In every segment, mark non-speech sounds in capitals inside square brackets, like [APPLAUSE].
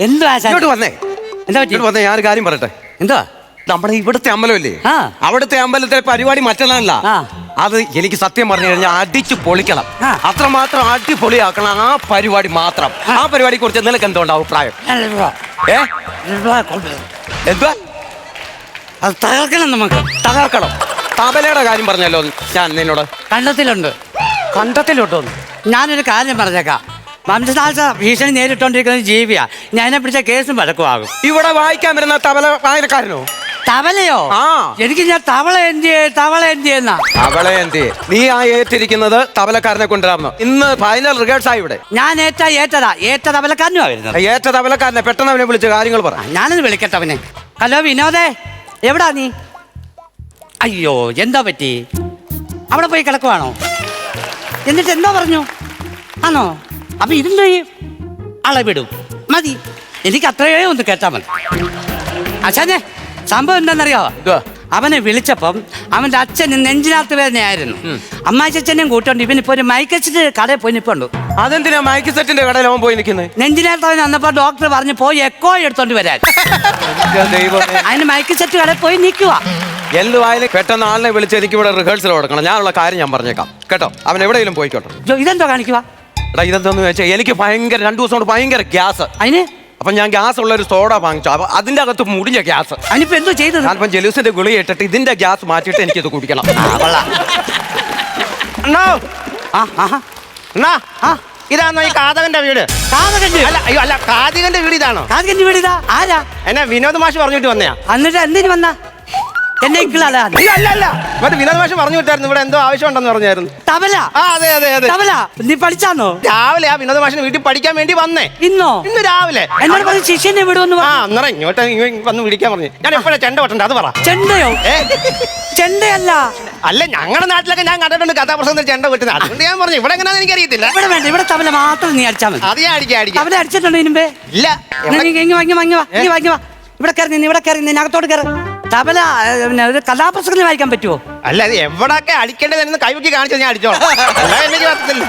എന്തുവാ ആശാൻ? ഇങ്ങോട്ട് വന്നേ. എന്താ പറ്റി? ഇങ്ങോട്ട് വന്നേ ഞാൻ ഒരു കാര്യം പറയട്ടെ? എന്തുവാ? നമ്മുടെ ഇവിടുത്തെ അമ്പലമല്ലേ? ആ. അവിടുത്തെ അമ്പലത്തിലെ പരിപാടി മറ്റൊന്നല്ല ആ. അത് എനിക്ക് സത്യം പറഞ്ഞു കഴിഞ്ഞാൽ അടിച്ചു പൊളിക്കണം. ആ. അത്രമാത്രം അടിപൊളിയാക്കണം ആ പരിപാടി മാത്രം. ആ. പരിപാടിയെ കുറിച്ച് നിനക്ക് എന്തുകൊണ്ട് അഭിപ്രായം? ഏ? എന്തുവാ അത് തകർക്കണം നമുക്ക്. തകർക്കണം. തബലയുടെ കാര്യം പറഞ്ഞല്ലോ ഞാൻ നിന്നോട്. കണ്ടത്തിലുണ്ട്. കണ്ടത്തിലോട്ടോ ഞാനൊരു കാര്യം പറഞ്ഞേക്കാം. വംശനാശ ഭീഷണി നേരിട്ടോണ്ടിരിക്കുന്ന ജീവിയാ. ഞാൻ പിടിച്ച കേസും വഴക്കുമാകും. ഇവിടെ വായിക്കാൻ വരുന്ന തബല വായനക്കാരനോ? തവലയോ ആ. എനിക്ക് ഞാൻ തവള എന്ത് തവള എന്ത് തവള എന്തി നീ ആ ഏറ്റിരിക്കുന്നത് തവലക്കാരനെ കൊണ്ടുവരാമോ ഇന്ന് ഫൈനൽ റിഗേഴ്സ് ആയി ഇവിടെ. ഞാൻ ഏറ്റ ഏറ്റതാ. ഏറ്റ തവലക്കാരനുമാ വരുന്നത്. ഏറ്റ തവലക്കാരനെ പെട്ടെന്ന് അവനെ വിളിച്ച് കാര്യങ്ങൾ പറ. ഞാനൊന്ന് വിളിക്കട്ടെ അവനെ. ഹലോ വിനോദേ. എവിടാ നീ? അയ്യോ എന്താ പറ്റി? അവിടെ പോയി കിടക്കുവാണോ? എന്നിട്ട് എന്താ പറഞ്ഞു? ആണോ? അപ്പൊ ഇതിന്റെ അളവിടും. മതി. എനിക്ക് അത്രയേ ഒന്ന് കേട്ടാ മതി. അച്ഛനെ സംഭവം എന്താണെന്നറിയാവോ അവനെ വിളിച്ചപ്പം അവന്റെ അച്ഛന് നെഞ്ചിനകത്ത് വേദനയായിരുന്നു. അമ്മാച്ചനെയും കൂട്ടുണ്ട് ഇവനിപ്പോ ഒരു മയക്കച്ചിട്ട് കടയിൽ പോയി നിപ്പുണ്ട്. അതെന്തിനാ മൈക്ക് സെറ്റിന്റെ കടയിൽ അവൻ പോയി നിൽക്കുന്നത് നെഞ്ചിനകത്ത് അവൻ വന്നപ്പോ ഡോക്ടർ പറഞ്ഞു പോയി എക്കോ എടുത്തോണ്ട് വരാൻ. അതിന് മൈക്ക് സെറ്റ് കടയിൽ പോയി നിൽക്കുക എന്തുവായാലും പെട്ടെന്ന് ആളിനെ വിളിച്ച് എനിക്ക് ഇവിടെ റിഹേഴ്സൽ കൊടുക്കണം. ഞാനുള്ള കാര്യം ഞാൻ പറഞ്ഞേക്കാം. കേട്ടോ? അവൻ എവിടെയെങ്കിലും പോയിക്കോട്ടെ. ഇതെന്തോ കാണിക്കുക എടാ ഇതെന്താന്ന് വെച്ചാൽ എനിക്ക് ഭയങ്കര രണ്ടു ദിവസം കൊണ്ട് ഭയങ്കര ഗ്യാസ്. അതിന്? അപ്പൊ ഞാൻ ഗ്യാസ് ഉള്ള ഒരു സോഡ വാങ്ങിച്ചു. അപ്പൊ അതിന്റെ അകത്ത് മുടിഞ്ഞ ഗ്യാസ്. അതിനിപ്പോ എന്തോ ചെയ്തത്? ഞാനിപ്പം ജലൂസിന്റെ ഗുളി ഇട്ടിട്ട് ഇതിന്റെ ഗ്യാസ് മാറ്റിയിട്ട് എനിക്കിത് കുടിക്കണം. അണ്ണാ. ഇതാണോ ഈ കാതകന്റെ വീട്? കാതകന്റെ അല്ല അയ്യോ അല്ല കാതികന്റെ വീട് ഇതാണോ? കാതികന്റെ വീട് ഇതാ. ആരാ? എന്നെ വിനോദ് മാഷ് പറഞ്ഞിട്ട് വന്നയാ. എന്നിട്ട് എന്തിനു വന്ന? എന്നെ ഇക്കിളാ അയ്യോ അല്ല അല്ല മറ്റേ വിനോദ് മാഷ് പറഞ്ഞു വിട്ടായിരുന്നു. ഇവിടെ എന്തോ ആവശ്യമുണ്ടെന്ന് പറഞ്ഞായിരുന്നു. തബല. ആ അതെ അതെ അതെ. തബല നീ പഠിച്ചാന്നോ? രാവിലെ ആ വിനോദ് മാഷിന് വീട്ടിൽ പഠിക്കാൻ വേണ്ടി വന്നേ. ഇന്നോ? ഇന്ന് രാവിലെ. എന്നോട് പറഞ്ഞ ശിഷ്യനെ വിടുമെന്ന് ആ പറഞ്ഞു. അന്നേരം ഇങ്ങോട്ട് ഇങ്ങ് വന്ന് വിളിക്കാൻ പറഞ്ഞു. ഞാൻ എപ്പോഴാ ചെണ്ട പൊട്ടണ്ട? അത് പറ. ചെണ്ടയോ? ഏ? ചെണ്ടയല്ല. അല്ല ഞങ്ങളുടെ നാട്ടിലൊക്കെ ഞാൻ കണ്ടിട്ടുണ്ട് കഥാപ്രസംഗത്തിൽ ചെണ്ട പൊട്ടുന്നത് അതുകൊണ്ട് ഞാൻ പറഞ്ഞു ഇവിടെ എങ്ങനെയാണെന്ന് എനിക്കറിയത്തില്ല. ഇവിടെ വേണ്ട ഇവിടെ തബല മാത്രം നീ അടിച്ചാൽ മതി. അത് ഞാൻ അടിക്കാം അടിക്കാം. തബല അടിച്ചിട്ടുണ്ടോ ഇതിനുമ്പേ ഇല്ല. ഇങ്ങ് വാ, ഇങ്ങ് വാ. ഇവിടെ കയറി നിന്ന് ഇവിടെ കയറി നിന്ന് അകത്തോട്ട് കയറി. തബല പിന്നെ ഒരു കഥാപുസ്തകത്തിൽ വായിക്കാൻ പറ്റുമോ അല്ല അത് എവിടൊക്കെ അടിക്കേണ്ടതെന്ന് കൈവക്കി കാണിച്ചു ഞാൻ അടിച്ചോളാം. [LAUGHS] അല്ലാതെ എനിക്ക് പറ്റത്തില്ല.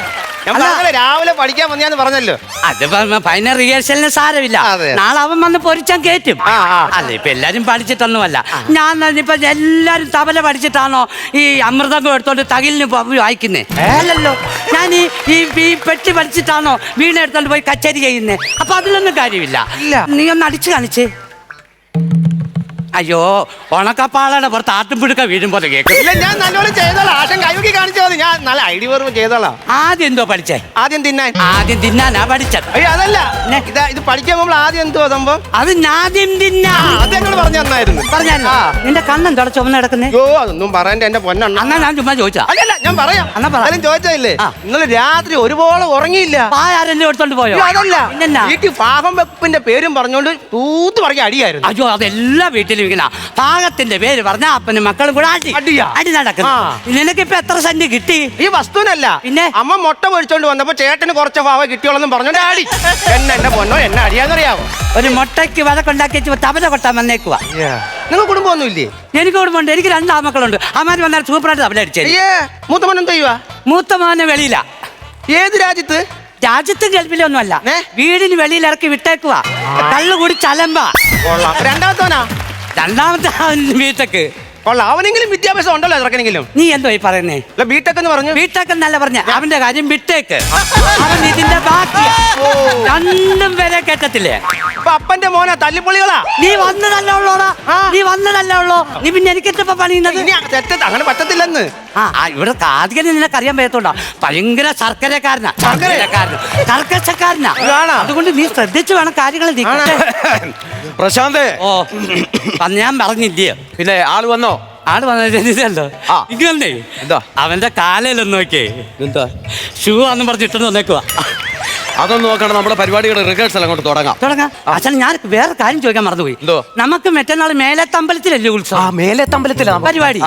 ഞാൻ അല്ല. പറഞ്ഞല്ലോ രാവിലെ പഠിക്കാൻ വന്നു പറഞ്ഞല്ലോ. അത് ഫൈനൽ റിഹേഴ്സലിന് സാരമില്ല. അതെ. നാളെ അവൻ വന്ന് പൊരിച്ചാൻ കേറ്റും. ആ, ആ. അല്ല ഇപ്പൊ എല്ലാരും പഠിച്ചിട്ടൊന്നുമല്ല. ഞാൻ ഇപ്പൊ എല്ലാരും തബല പഠിച്ചിട്ടാണോ ഈ അമൃതം എടുത്തോണ്ട് തകിലിന് പോ- വായിക്കുന്നേ? അല്ലല്ലോ. ഞാൻ ഈ ഈ ഈ പെട്ടി പഠിച്ചിട്ടാണോ വീണ എടുത്തോണ്ട് പോയി കച്ചേരി ചെയ്യുന്നേ? അപ്പൊ അതിലൊന്നും കാര്യമില്ല. നീ ഒന്ന് അടിച്ചു കാണിച്ചേ. അയ്യോ ഉണക്കപ്പാളയുടെ പുറത്ത് പിടുക്ക വീഴുമ്പോൾ കേൾക്കും ഇല്ല ഞാൻ നല്ലോണം ചെയ്തോളാം. ആശം കൈവക്കി കാണിച്ചാൽ മതി. ഞാൻ നല്ല ഐഡി വെറും ചെയ്തോളാം. ആദ്യം എന്തോ പഠിച്ചേ? ആദ്യം തിന്നാൻ. ആദ്യം തിന്നാനാ പഠിച്ചത്. അയ്യോ അതല്ല. ന്നെ. ഇതാ ഇത് പഠിക്കാൻ പോകുമ്പോൾ ആദ്യം എന്തോ സംഭവം? അത് തിന്നാ. അത് എന്നോട് പറഞ്ഞു തന്നായിരുന്നു. ആ. നിന്റെ കണ്ണെന്തോ ചുമന്ന് കിടക്കുന്നേ അയ്യോ അതൊന്നും പറയണ്ട. എന്റെ പൊന്നെണ്ണ. അന്നാ ഞാൻ ചുമ്മാ ചോദിച്ചാ ഞാൻ പറയാം. എന്നാ പറ. എന്നാലും ചോദിച്ചില്ലേ ആ. ഇന്നലെ രാത്രി ഒരുപോലെ ഉറങ്ങിയില്ല. ആരെല്ലാം എടുത്തോണ്ട് പോയോ? അയ്യോ, അതല്ല. പിന്നെന്നാ? വീട്ടിൽ പാകം വെപ്പിന്റെ പേരും പറഞ്ഞോണ്ട് തൂത്ത് പറഞ്ഞ അടിയായിരുന്നു. അയ്യോ അതെല്ലാം വീട്ടിലും ഇങ്ങനെ. പാകത്തിന്റെ പേര് പറഞ്ഞ അപ്പനും മക്കളും കൂടെ അടി അടിയാ? അടി നടക്കുന്നു. ആ. നിനക്ക് ഇപ്പൊ എത്ര സെന്റ് കിട്ടി? ഈ വസ്തുവിനല്ല. പിന്നെ? അമ്മ മുട്ട പൊഴിച്ചോണ്ട് വന്നപ്പോ ചേട്ടന് കുറച്ച് പാവ കിട്ടിയോളെന്നും പറഞ്ഞോണ്ട് അടി. എന്നെ എന്റെ പൊന്നോ എന്നെ അടിയാന്നറിയാവോ? ഒരു മുട്ടയ്ക്ക് വഴക്കുണ്ടാക്കി വെച്ച് തബല കൊട്ടാൻ വന്നേക്കുക നിങ്ങൾ കുടുംബമൊന്നുമില്ലേ? എനിക്ക് കുടുംബമുണ്ട്. എനിക്ക് രണ്ട് ആമക്കളുണ്ട്. അമ്മ വന്നാൽ സൂപ്പറായിട്ട് തബല അടിച്ചു അയ്യേ മൂത്തമ്മൻ എന്ത് ചെയ്യുവാ? മൂത്തമോനെ വെളിയില. ഏത് രാജ്യത്ത്? രാജ്യത്തും ഗൾഫിലൊന്നും അല്ല വീടിന് വെളിയിൽ ഇറക്കി വിട്ടേക്കുക കള്ളു കൂടി ചലമ്പ. രണ്ടാമത്തോനാ രണ്ടാമത്തവനാ രണ്ടാമത്തെ വീട്ടക്ക്. കൊള്ളാം. അവനെങ്കിലും വിദ്യാഭ്യാസം ഉണ്ടല്ലോ ചെറുക്കനെങ്കിലും നീ എന്തോ ഈ പറയുന്നേ? അല്ല ബിടെക് എന്ന് പറഞ്ഞു? ബിടെക് എന്നല്ല പറഞ്ഞ. അവന്റെ കാര്യം ബിടെക് അവൻ ഇതിന്റെ ബാക്കി. രണ്ടും പേരെ കേട്ടത്തില്ലേ അപ്പൊ അപ്പന്റെ മോനെ തല്ലിപ്പൊളികളാ നീ വന്നതല്ല ഉള്ളോടാ നീ വന്നതല്ല ഉള്ളോ? നീ പിന്നെ എനിക്കിട്ടപ്പോ പണിയുന്നത്? ഇനി തെറ്റ അങ്ങനെ പറ്റത്തില്ലെന്ന്. ആ ഇവിടെ കാതികന് നിനക്ക് അറിയാൻ പറ്റത്തോണ്ടാ ഭയങ്കര ശർക്കരക്കാരനാ ശർക്കര? ശർക്കരക്കാരനാ കർക്കശക്കാരനാ. അതാണ് അതുകൊണ്ട് നീ ശ്രദ്ധിച്ചു വേണം കാര്യങ്ങൾ പ്രശാന്ത് പ്രശാന്തേ. ഓ അന്ന് ഞാൻ പറഞ്ഞില്ലേ? പിന്നെ ആൾ വന്നോ? ആട് വന്നല്ലോ ആ. ഇങ്ങനെ എന്താ? അവന്റെ കാലയിലൊന്ന് നോക്കിയേ. എന്താ? ഷൂ ആന്ന് പറഞ്ഞിട്ട് വന്നേക്കുവാ. അതൊന്നും നോക്കണം നമ്മുടെ പരിപാടിയുടെ റിഹേഴ്സൽ അങ്ങോട്ട് തുടങ്ങാം. തുടങ്ങാം. അച്ഛൻ ഞാൻ വേറെ കാര്യം ചോദിക്കാൻ മറന്നുപോയി. എന്തോ? നമുക്ക് മറ്റന്നാൾ മേലത്തമ്പലത്തിലല്ലേ ആ ഉത്സവം മേലെത്തമ്പലത്തിലാണ് പരിപാടി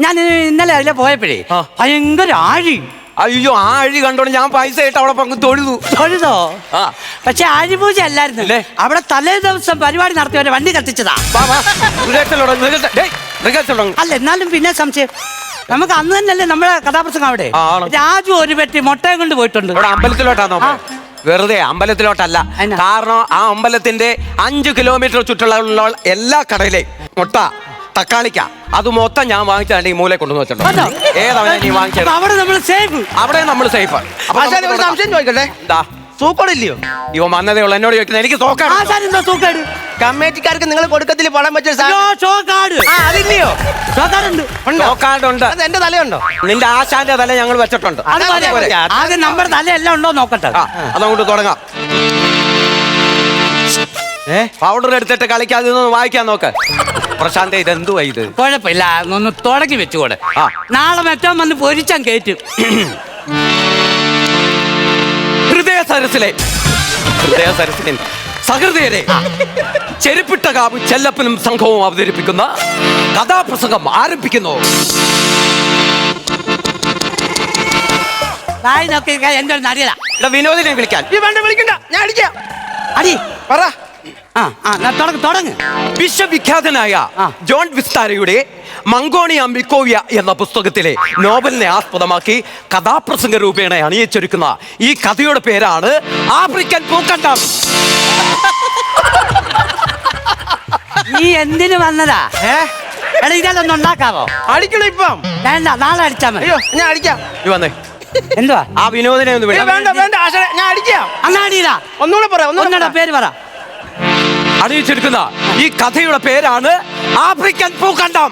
ഞാൻ ഇന്നലെ അതിലെ പോയപ്പോഴേ ഭയങ്കര ആഴി. അയ്യോ ആ അഴി കണ്ടോണ്ട് ഞാൻ പൈസ ഇട്ട് അവിടെ പങ്ക് തൊഴുതു. തൊഴുതോ? ആ. പക്ഷെ ആഴിപൂജ അല്ലായിരുന്നു. അല്ലേ? അവിടെ തലേ ദിവസം പരിപാടി നടത്തിയവരെ വണ്ടി കത്തിച്ചതാ. വാ, വാ. റിഹേഴ്സൽ തുടങ്ങ്, റിഹേഴ്സൽ. ഡേയ്, റിഹേഴ്സൽ തുടങ്ങ്. അല്ല എന്നാലും പിന്നെ സംശയം. നമുക്ക് അന്ന് തന്നെയല്ലേ നമ്മുടെ കഥാപ്രസംഗം അവിടെ? രാജു ഒരു പെട്ടി മുട്ടയും കൊണ്ട് പോയിട്ടുണ്ട്. അമ്പലത്തിലോട്ടാ അമ്പലത്തിലോട്ടാണോ വെറുതെ അമ്പലത്തിലോട്ടല്ല. കാരണം ആ അമ്പലത്തിന്റെ അഞ്ചു കിലോമീറ്റർ ചുറ്റുള്ള എല്ലാ കടയിലെയും മുട്ട തക്കാളിക്ക അത് മൊത്തം ഞാൻ വാങ്ങിച്ചാണ്ട് ഈ മൂലെ കൊണ്ടുവന്ന് കേട്ടോ? വെച്ചിട്ടുണ്ട് ഏതാണ് നീ വാങ്ങിച്ചത്? അവിടെ നമ്മൾ സേഫ് അവിടെ നമ്മൾ സേഫ് സംശയം ചോദിക്കട്ടെ? സൂക്കോടില്ലയോ ഇവ ഉള്ളൂ എന്നോട് ചോദിക്കുന്നത്. എനിക്ക് സോക്കാണ് കമ്മേറ്റിക്കാർക്ക് നിങ്ങൾ കൊടുക്കത്തിൽ പണം വെച്ച അതില്ലയോ? അത് എന്റെ തലയുണ്ടോ? നിന്റെ ആശാന്റെ തല ഞങ്ങൾ വെച്ചിട്ടുണ്ട്. ആദ്യം നമ്മുടെ തല എല്ലാം ഉണ്ടോ നോക്കട്ടെ. അതങ്ങോട്ട് തുടങ്ങാം. പൗഡർ എടുത്തിട്ട് കളിക്കാതെ വായിക്കാൻ നോക്ക്. പ്രശാന്ത ഇത് എന്തുവാ ഇത്? കുഴപ്പമില്ല. ഒന്ന് തുടങ്ങി വെച്ചുകൂടെ. ആ. നാളെ മറ്റോ വന്ന് പൊരിച്ചാൻ കയറ്റും. ഹൃദയ സരസിലെ ഹൃദയ സരസിലെ സഹൃദയരെ ചെരുപ്പിട്ട കാവ് ചെല്ലപ്പനും സംഘവും അവതരിപ്പിക്കുന്ന കഥാപ്രസംഗം ആരംഭിക്കുന്നു. എന്തോ എന്റെ ഒരു നടിയല വിനോദിനെ വിളിക്കാൻ. ഈ വേണ്ട വിളിക്കണ്ട. ഞാൻ അടിക്കാം. അടി. പറ. തുടങ്ങ് വിശ്വവിഖ്യാതനായ. ജോൺ വിസ്താരയുടെ മംഗോണിയ മിക്കോവിയ എന്ന പുസ്തകത്തിലെ നോവലിനെ ആസ്പദമാക്കി കഥാപ്രസംഗ രൂപേണ അണിയിച്ചൊരുക്കുന്ന ഈ കഥയുടെ പേരാണ് ആഫ്രിക്കൻ പൂക്കണ്ടം. നീ എന്തിനു വന്നതാ? എടാ ഇതെല്ലാം ഉണ്ടാക്കാവോ അടിക്കണം ഇപ്പം. വേണ്ട നാളെ അടിച്ചാ മതി. അയ്യോ ഞാൻ അടിക്കാം. നീ വന്നേ. എന്തുവാ? ആ വിനോദിനെ ഒന്ന് വേണ്ട വേണ്ട ഞാൻ അടിക്കാം. അങ്ങാടിയിലാ. ഒന്നുകൂടെ പറ ഒന്നുകൂടെ ഒന്നടാ പേര് പറ. അണിയിച്ചെടുക്കുന്ന ഈ കഥയുടെ പേരാണ് ആഫ്രിക്കൻ പൂക്കണ്ടം.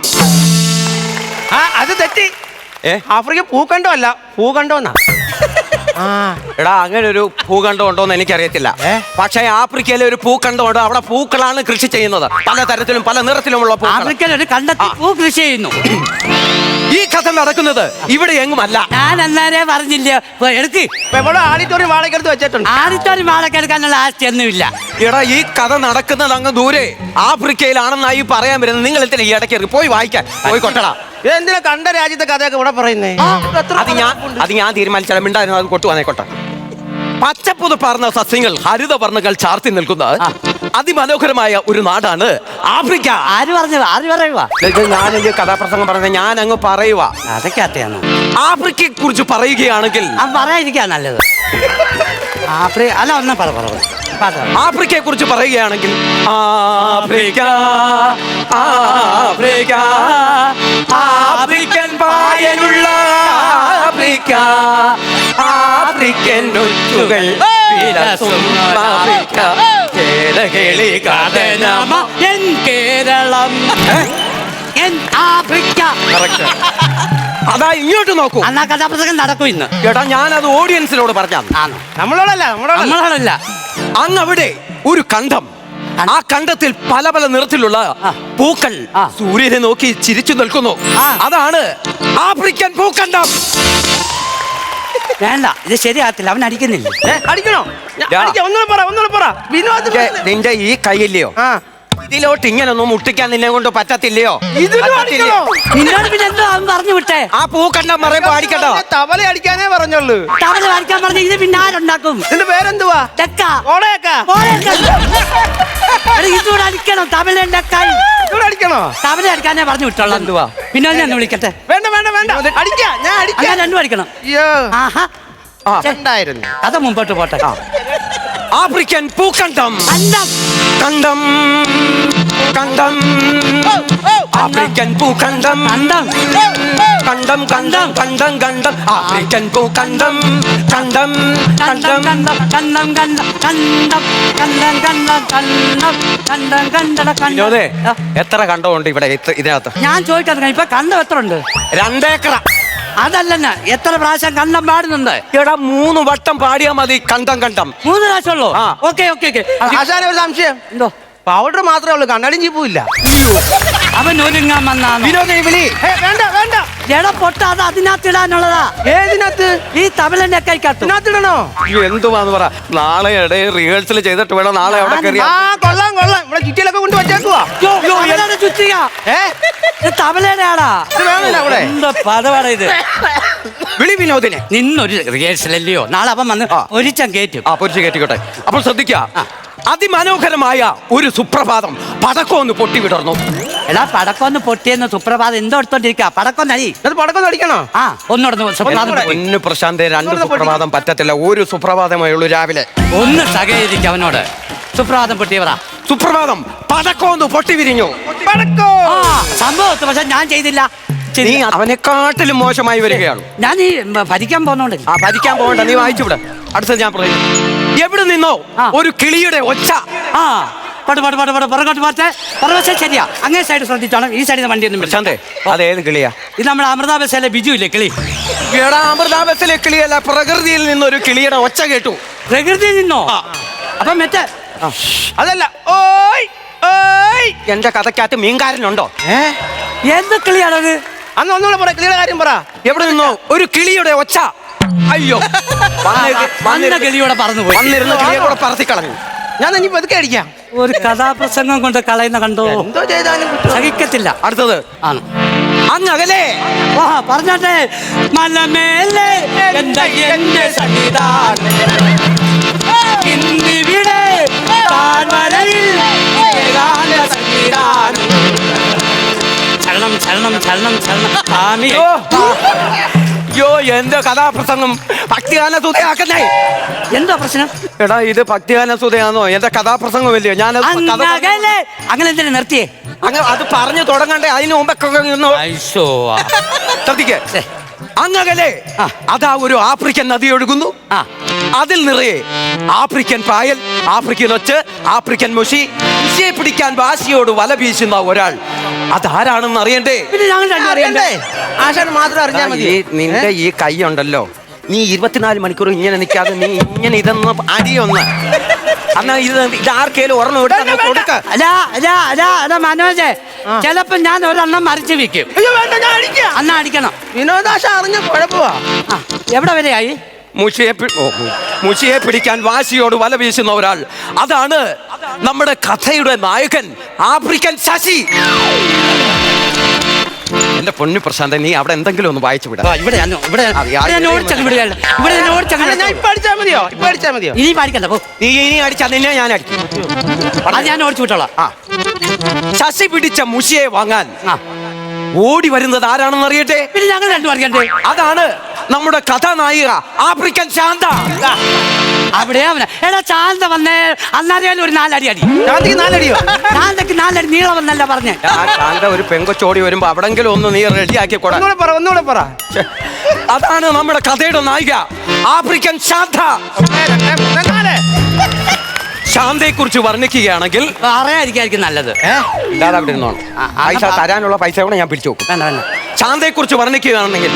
ആ അത് തെറ്റി. ഏ? ആഫ്രിക്ക പൂക്കണ്ടോ അല്ല ആ എടാ അങ്ങനെ ഒരു ഭൂഖണ്ഡം ഉണ്ടോന്ന് എനിക്കറിയത്തില്ല. പക്ഷേ ആഫ്രിക്കയിലെ ഒരു ഭൂഖണ്ഡം ഉണ്ട്. അവിടെ പൂക്കളാണ് കൃഷി ചെയ്യുന്നത്. പല തരത്തിലും പല നിറത്തിലുമുള്ള പൂക്കൾ ആഫ്രിക്കയിൽ ഒരു കണ്ടെത്തി പൂ കൃഷി ചെയ്യുന്നു. ഈ കഥ നടക്കുന്നത് ഇവിടെ എങ്ങുമല്ല. ഞാൻ അന്നേരെ പറഞ്ഞില്ല. എടുക്ക്. ഇപ്പൊ ഇവിടെ ആഡിറ്റോറിയം വാളക്കെടുത്ത് വെച്ചിട്ടുണ്ട്? ആഡിറ്റോറിയം വാളക്കെടുക്കാനുള്ള എടുക്കാനുള്ള ആസ്തി ഒന്നുമില്ല എടാ ഈ കഥ നടക്കുന്നത് അങ്ങ് ദൂരെ. ആഫ്രിക്കയിലാണെന്നായി പറയാൻ വരുന്നത്. നിങ്ങൾ എന്തിനാ ഈ ഇടയ്ക്ക് പോയി വായിക്കാൻ? പോയി കൊട്ടടാ. എന്തിനാ കണ്ട രാജ്യത്തെ കഥയൊക്കെ ഇവിടെ പറയുന്നേ? അത് ഞാൻ അത് ഞാൻ തീരുമാനിച്ചാൽ മിണ്ടായിരുന്നു അത് കൊട്ടു വന്നേക്കോട്ടെ. പച്ചപ്പുത് പറന്ന സസ്യങ്ങൾ ഹരിതവർണകൾ ചാർത്തി നിൽക്കുന്ന അതിമനോഹരമായ ഒരു നാടാണ് ആഫ്രിക്ക. ആര് പറഞ്ഞു ആര് പറയുവാ? ഞാൻ ഞാനിത് കഥാപ്രസംഗം പറഞ്ഞ ഞാൻ അങ്ങ് പറയുക അതൊക്കെ അത്യാണ് ആഫ്രിക്കയെ കുറിച്ച് പറയുകയാണെങ്കിൽ പറയാതിരിക്കാ നല്ലത്. ആഫ്രിക്ക അല്ല ഒന്നും പറ പറ. ആഫ്രിക്കയെ കുറിച്ച് പറയുകയാണെങ്കിൽ ആഫ്രിക്ക ആഫ്രിക്ക ആഫ്രിക്കൻ പായലുള്ള ആഫ്രിക്ക ആഫ്രിക്കൻ ഒറ്റുകൾ ആഫ്രിക്ക. കേരളി കാതനമ എൻ കേരളം. എൻ ആഫ്രിക്ക. അതാ ഇങ്ങോട്ട് നോക്കൂ. അന്നാ കഥാപ്രസംഗം നടക്കും ഇന്ന്. കേട്ടോ ഞാനത് ഓഡിയൻസിനോട് പറഞ്ഞാ ആണോ? നമ്മളോടല്ല. നമ്മളോടല്ല. നമ്മളോടല്ല അങ്ങ് അവിടെ ഒരു കണ്ടം ആ കണ്ടത്തിൽ പല പല നിറത്തിലുള്ള പൂക്കൾ സൂര്യനെ നോക്കി ചിരിച്ചു നിൽക്കുന്നു. അതാണ് ആഫ്രിക്കൻ പൂക്കണ്ടം. വേണ്ട ഇത് ശരിയാകത്തില്ല അവൻ അടിക്കുന്നില്ല. അടിക്കണോ? ഒന്നുകൂടെ പറ ഒന്നുകൂടെ പറ. വിനോദ നിന്റെ- ഈ കൈയില്ലയോ ആ. ഇതിലോട്ട് ഇങ്ങനെ ഒന്നും മുട്ടിക്കാൻ നിന്നെ കൊണ്ട് പറ്റത്തില്ലയോ? പറ്റത്തില്ലയോ? നിന്നോട് പിന്നെ എന്തോ അവൻ പറഞ്ഞു വിട്ടേ. ആ പൂക്കണ്ട പറയുമ്പോ അടിക്കട്ടോ. തവല അടിക്കാനേ പറഞ്ഞുള്ളൂ. തവല അടിക്കാൻ പറഞ്ഞ ഇത് പിന്നെ ആരുണ്ടാക്കും? നിന്റെ പേരെന്തുവാ? തെക്ക ഓടയൊക്കെ. ഇതുകൂടെ അടിക്കണം? തവലന്റെ കൈ ഇവിടെ അടിക്കണോ? തവല അടിക്കാനേ പറഞ്ഞു വിട്ടോളാം. എന്തുവാ? പിന്നെ ഞാൻ വിളിക്കട്ടെ. വേണ്ട വേണ്ട വേണ്ട. അടിക്കാം ഞാൻ അങ്ങനെ അടിക്കാം രണ്ടും അടിക്കണം. അയ്യോ. ആഹാ. കഥ മുമ്പോട്ട് പോട്ടെ. ആഫ്രിക്കൻ പൂക്കണ്ടം. കണ്ടം. കണ്ടം. കണ്ടം. ആഫ്രിക്കൻ പൂക്കണ്ടം. കണ്ടം. കണ്ടം കണ്ടം കണ്ടം കണ്ടം. ആഫ്രിക്കൻ പൂക്കണ്ടം. കണ്ടം കണ്ടം. കണ്ടം കണ്ടം കണ്ടം കണ്ടം. കണ്ടം കണ്ടം കണ്ടം. കണ്ടം കണ്ടം. കണ്ടം കണ്ടം എത്ര കണ്ടമുണ്ട് ഇവിടെ ഇത്- ഇതിനകത്ത്? ഞാൻ ചോദിക്കാൻ ഇപ്പൊ കണ്ടം എത്ര ഉണ്ട്? രണ്ടേക്കറ. അതല്ലെന്ന്. എത്ര പ്രാവശ്യം കണ്ടം പാടുന്നുണ്ട്? എടാ മൂന്ന് വട്ടം പാടിയാ മതി കണ്ടം കണ്ടം. മൂന്ന് പ്രാവശ്യം ഉള്ളൂ ആ. Okay okay okay. ആശാന ഒരു സംശയം. എന്തോ? പൗഡർ മാത്രമേ ഉള്ളൂ കണ്ണാടിയും പോയില്ല അവൻ ഒരുങ്ങാൻ വന്നാണ്? വിനോദേ വിളി. വേണ്ട വേണ്ട. എട പൊട്ട അത് അതിനകത്ത് ഇടാനുള്ളതാ. ഏതിനകത്ത്? ഈ തമിഴന്റെ ഇതിനകത്തിടണോ? എന്തുവാന്ന് പറ. നാളെ ഇടേ റിഹേഴ്സൽ ചെയ്തിട്ട് വേണം നാളെ അവിടെ കയറി ആ കൊള്ളാം കൊള്ളാം. ഇവിടെ ചുറ്റിയിലൊക്കെ കൊണ്ട് വെച്ചേക്കുവാ. തമിഴയുടെ ചുറ്റിക തമിഴയുടെ ആടാ ഇത് വേണമില്ല അവിടെ. എന്താ പദവാടാ ഇത്? വിളി വിനോദിനെ നിന്നൊരു റിഹേഴ്സൽ അല്ലയോ നാളെ അവൻ വന്ന് ആ. ഒരിച്ചം കയറ്റും. ആ പൊരിച്ച് കയറ്റിക്കോട്ടെ. അപ്പോൾ ശ്രദ്ധിക്കുക അതിമനോഹരമായ ഒരു സുപ്രഭാതം പടക്കം ഒന്ന് പൊട്ടി വിടർന്നു. എടാ പടക്കം ഒന്ന് പൊട്ടിയെന്ന് സുപ്രഭാതം എന്തോ എടുത്തോണ്ടിരിക്കുക പടക്കം നടി അത് പടക്കം അടിക്കണോ? ആ ഒന്നുടന്ന് സുപ്രഭാതം പ്രശാന്ത പൊട്ടി. പ്രശാന്തെ രണ്ട് സുപ്രഭാതം പറ്റത്തില്ല. ഒരു സുപ്രഭാതമേ ഉള്ളൂ രാവിലെ. ഒന്ന് സഹകരിക്ക അവനോട്. സുപ്രഭാതം പൊട്ടിയവരാ സുപ്രഭാതം പടക്കം ഒന്ന് പൊട്ടി വിരിഞ്ഞു. പടക്കോ ആ സംഭവത്ത് പക്ഷെ ഞാൻ ചെയ്തില്ല. നീ കാട്ടിലും അവനെക്കാട്ടിലും മോശമായി വരികയാണ്. ഞാൻ ഈ ഉം, ഭരിക്കാൻ പോകുന്നോണ്ട് ആ ഭരിക്കാൻ പോകണ്ട നീ വായിച്ചു വിട അടുത്തത് ഞാൻ പറയും എവിടെ നിന്നോ ഒരു കിളിയുടെ ഒച്ച. ആ പുറകോട്ട് പോട്ടെ പുറകോട്ട് ശരിയാ. അങ്ങേ സൈഡ് ശ്രദ്ധിച്ചോണം. ഈ സൈഡിൽ വണ്ടി ഒന്നും പ്രശാന്തേ അതേത് കിളിയാ? ഇത് നമ്മുടെ അമൃത ബസ്സിലെ ബിജു ഇല്ലേ കിളി? എടാ കിളിയല്ല പ്രകൃതിയിൽ നിന്നൊരു കിളിയുടെ ഒച്ച കേട്ടു. പ്രകൃതിയിൽ നിന്നോ? അപ്പം മറ്റേ അതല്ല ഓയ് ഓയ്. എന്റെ കഥക്കകത്ത് മീൻകാരനുണ്ടോ? ഏ? എന്ത് കിളിയാണത്? അന്ന് ഒന്നുകൂടെ പറ കിളിയുടെ കാര്യം പറ. എവിടെ നിന്നോ? ഒരു കിളിയുടെ ഒച്ച. അയ്യോ. വന്ന കിളിയോടെ പറന്നു പോയി. വന്നിരുന്ന കിളിയെ കൂടെ പറത്തി കളഞ്ഞു. ഞാൻ ഇനി പതുക്കെ അടിക്കാം. ഒരു കഥാപ്രസംഗം കൊണ്ട് കളയുന്ന കണ്ടോ? എന്തോ ചെയ്താലും. സഹിക്കത്തില്ല. അടുത്തത്. ആണ്. അങ്ങ് അകലെ വാ പറഞ്ഞോട്ടെ. മലമേലെ എന്താ എന്റെ സന്നിധാനം? ഇന്നിവിടെ താഴ്വരയിൽ ഏകാന്ത സന്നിധാനം. ചലനം ചലനം ചലനം. ചലനം സ്വാമി യോ. യോ എന്റെ കഥാപ്രസംഗം ഭക്തിഗാന സുതയാക്കുന്നേ എന്തോ പ്രശ്നം? എടാ ഇത് ഭക്തിഗാന സുതയാണോ എന്റെ കഥാപ്രസംഗം കഥാപ്രസംഗമല്ലയോ ഞാൻ അങ്ങനെ എന്തിനാ നിർത്തിയേ? അങ്ങ് അത് പറഞ്ഞു തുടങ്ങണ്ടേ അതിന് ഐശോ. ശ്രദ്ധിക്കേ. അങ്ങകലെ. അതാ ഒരു ആഫ്രിക്കൻ നദി ഒഴുകുന്നു. ആ. അതിൽ നിറയെ ആഫ്രിക്കൻ പായൽ ആഫ്രിക്കൻ ഒച്ച് ആഫ്രിക്കൻ മുഷി മുഷിയെ പിടിക്കാൻ വാശിയോട് വല വീശുന്ന ഒരാൾ. അതാരാണെന്ന് അറിയണ്ടേ? പിന്നെ ഞങ്ങൾ രണ്ടും അറിയണ്ടേ? ആശാൻ മാത്രം അറിഞ്ഞാൽ മതി ഈ നിന്റെ ഈ കൈ ഉണ്ടല്ലോ. നീ ഇരുപത്തിനാല് മണിക്കൂർ ഇങ്ങനെ നിൽക്കാതെ നീ ഇങ്ങനെ ഇതൊന്ന് അടിയൊന്ന്. എന്നാ ഇത് ഇത് ആർക്കേലും ഒരെണ്ണം എടുത്ത് അങ്ങ് കൊടുക്ക. അല്ല അല്ല അല്ല അല്ല മനോജെ ചിലപ്പോ ഞാൻ ഒരെണ്ണം മറിച്ച് വെക്കും അയ്യോ വേണ്ട ഞാൻ അടിക്കാം. അന്നാ അടിക്കണം. വിനോദാശ അറിഞ്ഞ കുഴപ്പമാ. ആ എവിടെ വരെയായി? മുഷിയെ മുഷിയെ പിടിക്കാൻ വാശിയോട് വല വീശുന്ന ഒരാൾ. അതാണ് നമ്മുടെ കഥയുടെ നായകൻ ആഫ്രിക്കൻ ശശി. എന്റെ പൊന്നു പ്രശാന്ത നീ അവിടെ എന്തെങ്കിലും ഒന്ന് വായിച്ചു വിടാം. ആ, ഇവിടെ ഞാൻ ഇവിടെ മതിയോ? ഇപ്പൊ മതിയോ? ഇനി പാടിക്കണ്ട പോ. നീ ഇനി നിന്നെ ഞാൻ അടിക്കും. അത് ഞാൻ ഓടിച്ചു വിട്ടോളാം. ആ. ശശി പിടിച്ച മുഷിയെ വാങ്ങാൻ ഓടി വരുന്നത് ആരാണെന്ന് അറിയട്ടെ? പിന്നെ ഞങ്ങൾ രണ്ടും അറിയണ്ടേ അതാണ് നമ്മുടെ കഥാനായിക ആഫ്രിക്കൻ ശാന്ത. അവിടെയാ അവനെ. എടാ ചാന്ത വന്നേ. അന്നറിയാലും ഒരു നാലടി അടി. ശാന്തിക്ക് നാലടിയോ? ചാന്തക്ക് നാലടി നീളം എന്നല്ല പറഞ്ഞേ. ആ ശാന്ത ഒരു പെങ്കൊച്ചോടി വരുമ്പോ അവിടെങ്കിലും ഒന്ന് നീ റെഡിയാക്കി കൊടാ. ഒന്നുകൂടെ പറ ഒന്നുകൂടെ പറ. അതാണ് നമ്മുടെ കഥയുടെ നായിക ആഫ്രിക്കൻ ശാന്ത. ശാന്തയെ കുറിച്ച് വർണിക്കുകയാണെങ്കിൽ പറയാതിരിക്കായിരിക്കും നല്ലത്. ഇല്ലാതെ അവിടെ ഇരുന്നോണം പൈസ തരാനുള്ള പൈസ കൂടെ ഞാൻ പിടിച്ചു വേണ്ട. ശാന്തയെ കുറിച്ച് വർണിക്കുകയാണെങ്കിൽ